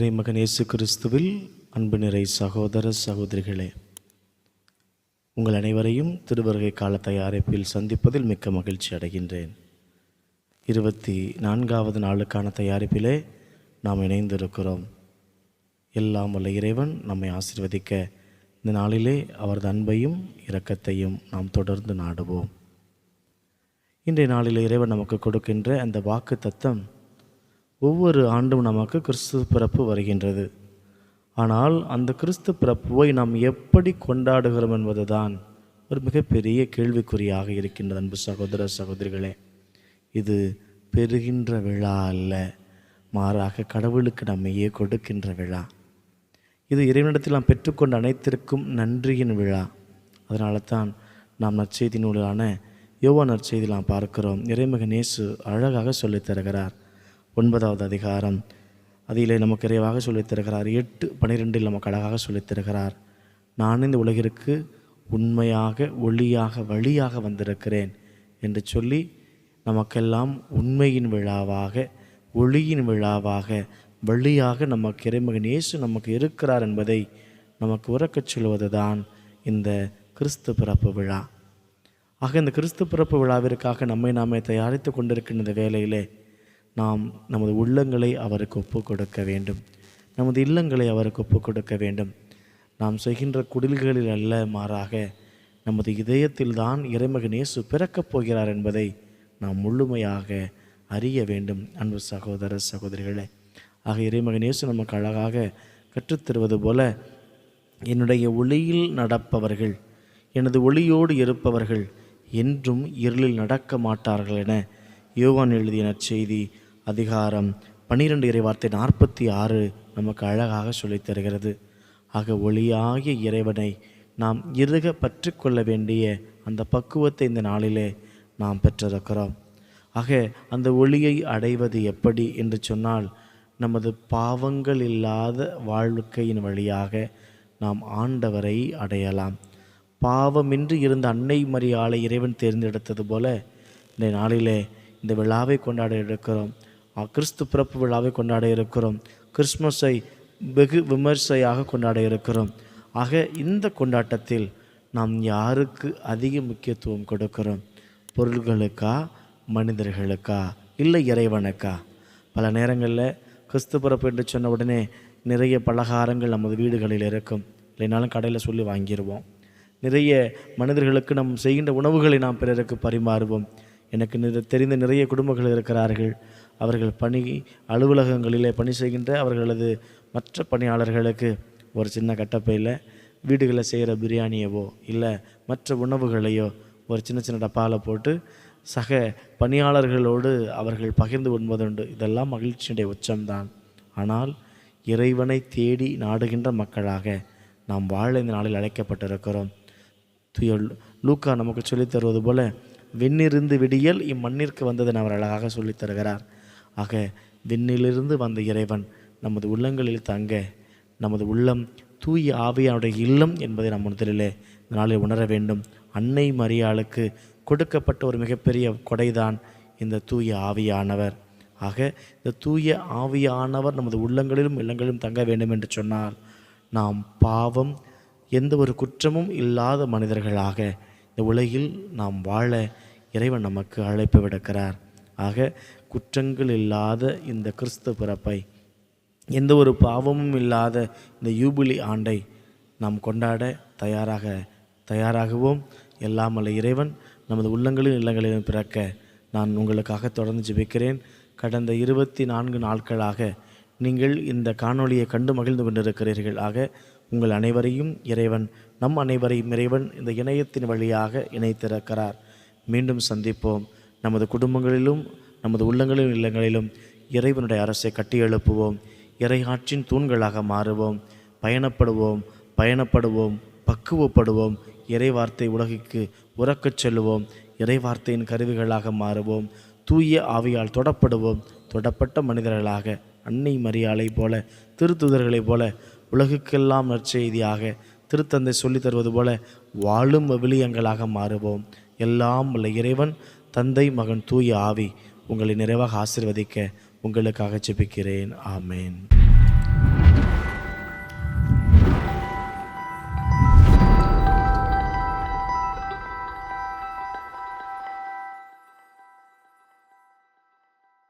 இறைமகன் இயேசு கிறிஸ்துவில் அன்பு நிறை சகோதர சகோதரிகளே உங்கள் அனைவரையும் திருவருகை கால தயாரிப்பில் சந்திப்பதில் மிக்க மகிழ்ச்சி அடைகின்றேன். இருபத்தி நான்காவது நாளுக்கான தயாரிப்பிலே நாம் இணைந்திருக்கிறோம். எல்லாம் வல்ல இறைவன் நம்மை ஆசிர்வதிக்க இந்த நாளிலே அவரது அன்பையும் இரக்கத்தையும் நாம் தொடர்ந்து நாடுவோம். இன்றைய நாளில் இறைவன் நமக்கு கொடுக்கின்ற அந்த வாக்கு தத்தம் ஒவ்வொரு ஆண்டும் நமக்கு கிறிஸ்து பிறப்பு வருகின்றது. ஆனால் அந்த கிறிஸ்து பிறப்புவை நாம் எப்படி கொண்டாடுகிறோம் என்பதுதான் ஒரு மிகப்பெரிய கேள்விக்குறியாக இருக்கின்றது அன்பு சகோதர சகோதரிகளே. இது பெறுகின்ற விழா அல்ல மாறாக கடவுளுக்கு நம்மையே கொடுக்கின்ற விழா. இது இறைவனிடத்தில் நாம் பெற்றுக்கொண்ட அனைத்திற்கும் நன்றியின் விழா. அதனால தான் நாம் நற்செய்தி நூலான யோவா நற்செய்தியெலாம் நாம் பார்க்கிறோம். இறைமகன் இயேசு அழகாக சொல்லித் தருகிறார். ஒன்பதாவது அதிகாரம். அதிலே நமக்கு இறைவாக சொல்லித்தருகிறார் எட்டு பனிரெண்டில் நமக்கு அழகாக சொல்லித்தருகிறார் நான் இந்த உலகிற்கு உண்மையாக ஒளியாக வழியாக வந்திருக்கிறேன் என்று சொல்லி நமக்கெல்லாம் உண்மையின் விழாவாக ஒளியின் விழாவாக வழியாக நமக்கு இறைமகன் இயேசு நமக்கு இருக்கிறார் என்பதை நமக்கு உறக்கச் சொல்வதுதான் இந்த கிறிஸ்து பிறப்பு விழா. ஆக இந்த கிறிஸ்து பிறப்பு விழாவிற்காக நம்மை நாமே தயாரித்து கொண்டிருக்கின்ற வேலையிலே நாம் நமது உள்ளங்களை அவருக்கு ஒப்பு கொடுக்க வேண்டும். நமது இல்லங்களை அவருக்கு ஒப்பு கொடுக்க வேண்டும். நாம் செய்கின்ற குடில்களில் அல்ல மாறாக நமது இதயத்தில் தான் இறைமகன் இயேசு பிறக்கப் போகிறார் என்பதை நாம் முழுமையாக அறிய வேண்டும் அன்பு சகோதர சகோதரிகளே. ஆக இறைமகன் இயேசு நமக்கு அழகாக கற்றுத்தருவது போல என்னுடைய ஒளியில் நடப்பவர்கள் எனது ஒளியோடு இருப்பவர்கள் என்றும் இருளில் நடக்க மாட்டார்கள் என யோவான் எழுதிய நற்செய்தி அதிகாரம் பன்னிரெண்டு இறைவார்த்தை நாற்பத்தி ஆறு நமக்கு அழகாக சொல்லித் தருகிறது. ஆக ஒளியாகிய இறைவனை நாம் இறுக பற்றி கொள்ள வேண்டிய அந்த பக்குவத்தை இந்த நாளிலே நாம் பெற்றிருக்கிறோம். ஆக அந்த ஒளியை அடைவது எப்படி என்று சொன்னால் நமது பாவங்கள் இல்லாத வாழ்க்கையின் வழியாக நாம் ஆண்டவரை அடையலாம். பாவமின்றி இருந்த அன்னை மரியாளை இறைவன் தேர்ந்தெடுத்தது போல இந்த நாளிலே இந்த விழாவை கொண்டாட இருக்கிறோம். கிறிஸ்து பிறப்பு விழாவை கொண்டாட இருக்கிறோம். கிறிஸ்மஸை வெகு விமர்சையாக கொண்டாட இருக்கிறோம். ஆக இந்த கொண்டாட்டத்தில் நாம் யாருக்கு அதிக முக்கியத்துவம் கொடுக்கிறோம்? பொருள்களுக்கா? மனிதர்களுக்கா? இல்லை இறைவனுக்கா? பல நேரங்களில் கிறிஸ்து பிறப்பு என்று சொன்ன உடனே நிறைய பலகாரங்கள் நமது வீடுகளில் இருக்கும். இல்லைனாலும் கடையில் சொல்லி வாங்கிடுவோம் நிறைய மனிதர்களுக்கு நம் செய்கின்ற உணவுகளை நாம் பிறருக்கு பரிமாறுவோம். எனக்கு தெரிந்த நிறைய குடும்பங்கள் இருக்கிறார்கள். அவர்கள் பணி அலுவலகங்களிலே பணி செய்கின்ற அவர்களது மற்ற பணியாளர்களுக்கு ஒரு சின்ன கட்டப்பையில் வீடுகளில் செய்கிற பிரியாணியவோ இல்லை மற்ற உணவுகளையோ ஒரு சின்ன சின்ன டப்பாவில் போட்டு சக பணியாளர்களோடு அவர்கள் பகிர்ந்து உண்பதுண்டு இதெல்லாம் மகிழ்ச்சியுடைய உச்சம்தான். ஆனால் இறைவனை தேடி நாடுகின்ற மக்களாக நாம் வாழ இந்த நாளில் அழைக்கப்பட்டிருக்கிறோம். துய லூக்கா நமக்கு சொல்லித் தருவது போல விண்ணிருந்து விடியல் இம்மண்ணிற்கு வந்ததன் அவர் அழகாக சொல்லித் தருகிறார். ஆக விண்ணிலிருந்து வந்த இறைவன் நமது உள்ளங்களில் தங்க நமது உள்ளம் தூய ஆவியானுடைய இல்லம் என்பதை நாம் முதலிலே இந்த நாளில் உணர வேண்டும். அன்னை மரியாளுக்கு கொடுக்கப்பட்ட ஒரு மிகப்பெரிய கொடைதான் இந்த தூய ஆவியானவர். ஆக இந்த தூய ஆவியானவர் நமது உள்ளங்களிலும் இல்லங்களிலும் தங்க வேண்டும் என்று சொன்னால் நாம் பாவம் எந்த ஒரு குற்றமும் இல்லாத மனிதர்களாக இந்த உலகில் நாம் வாழ இறைவன் நமக்கு அழைப்பு விடுக்கிறார். ஆக குற்றங்கள் இல்லாத இந்த கிறிஸ்து பிறப்பை எந்த ஒரு பாவமும் இல்லாத இந்த யூபிலி ஆண்டை நாம் கொண்டாட தயாராக தயாராகுவோம். எல்லாம் அல்ல இறைவன் நமது உள்ளங்களிலும் இல்லங்களிலும் பிறக்க நான் உங்களுக்காக தொடர்ந்து ஜெபிக்கிறேன். கடந்த இருபத்தி நான்கு நாட்களாக நீங்கள் இந்த காணொளியை கண்டு மகிழ்ந்து கொண்டிருக்கிறீர்கள். ஆக உங்கள் அனைவரையும் இறைவன் நம் அனைவரையும் இறைவன் இந்த இணையத்தின் வழியாக இணைத்திருக்கிறார். மீண்டும் சந்திப்போம். நமது குடும்பங்களிலும் நமது உள்ளங்களிலும் இல்லங்களிலும் இறைவனுடைய அரசை கட்டி எழுப்புவோம். இறையாற்றின் தூண்களாக மாறுவோம். பயணப்படுவோம் பயணப்படுவோம் பக்குவப்படுவோம். இறைவார்த்தை உலகிற்கு உறக்கச் செல்லுவோம். இறைவார்த்தையின் கருவிகளாக மாறுவோம். தூய ஆவியால் தொடப்படுவோம். தொடப்பட்ட மனிதர்களாக அன்னை மரியாளை போல திருத்துதர்களைப் போல உலகுக்கெல்லாம் நற்செய்தியாக திருத்தந்தை சொல்லித் தருவது போல வாழும் விவிலியங்களாக மாறுவோம். எல்லாம் உள்ள இறைவன் தந்தை மகன் தூய ஆவி உங்களை நிறைவாக ஆசிர்வதிக்க உங்களுக்காக ஜெபிக்கிறேன். ஆமேன்.